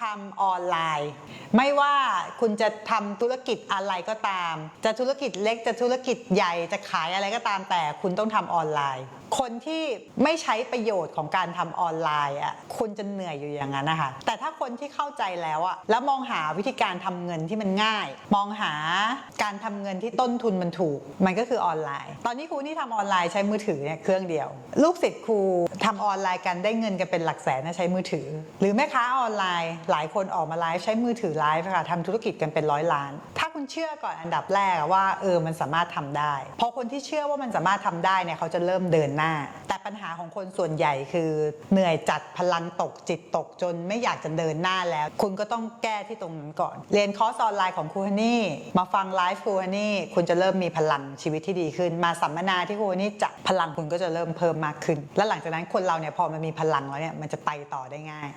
ทำออนไลน์ ไม่ว่าคุณจะทำธุรกิจอะไรก็ตาม จะธุรกิจเล็กจะธุรกิจใหญ่จะขายอะไรก็ตามแต่คุณต้องทำออนไลน์ คนที่ไม่ใช้ประโยชน์ของการทำออนไลน์อะคุณจะเหนื่อยอยู่อย่างนั้นนะคะแต่ถ้าคนที่เข้าใจแล้วอะแล้วมองหาวิธีการทำเงินที่มันง่าย มองหาการทำเงินที่ต้นทุนมันถูก มันก็คือออนไลน์ ตอนนี้ครูนี่ทำออนไลน์ใช้มือถือเนี่ยเครื่องเดียว ลูกศิษย์ครูทำออนไลน์กันได้เงินกันเป็นหลักแสนนะใช้มือถือ หรือแม่ค้าออนไลน์หลายคนออกมาไลฟ์ใช้มือถือไลฟ์ค่ะทำธุรกิจกันเป็นร้อยล้าน ถ้าคุณเชื่อก่อนอันดับแรกว่าเออมันสามารถทำได้พอคนที่เชื่อว่ามันสามารถทำได้เนี่ยเขาจะเริ่มเดินหน้า แต่ปัญหาของคนส่วนใหญ่คือเหนื่อยจัดพลังตกจิตตกจนไม่อยากจะเดินหน้าแล้ว คุณก็ต้องแก้ที่ตรงนั้นก่อน เรียนคอร์สออนไลน์ของครูฮันนี่มาฟังไลฟ์ครูฮันนี่คุณจะเริ่มมีพลังชีวิตที่ดีขึ้น มาสัมมนาที่ครูฮันนี่จะพลังคุณก็จะเริ่มเพิ่มมากขึ้น แล้วหลังจากนั้นคนเราเนี่ยพอมันมีพลังแล้วเนี่ยมันจะไปต่อได้ง่าย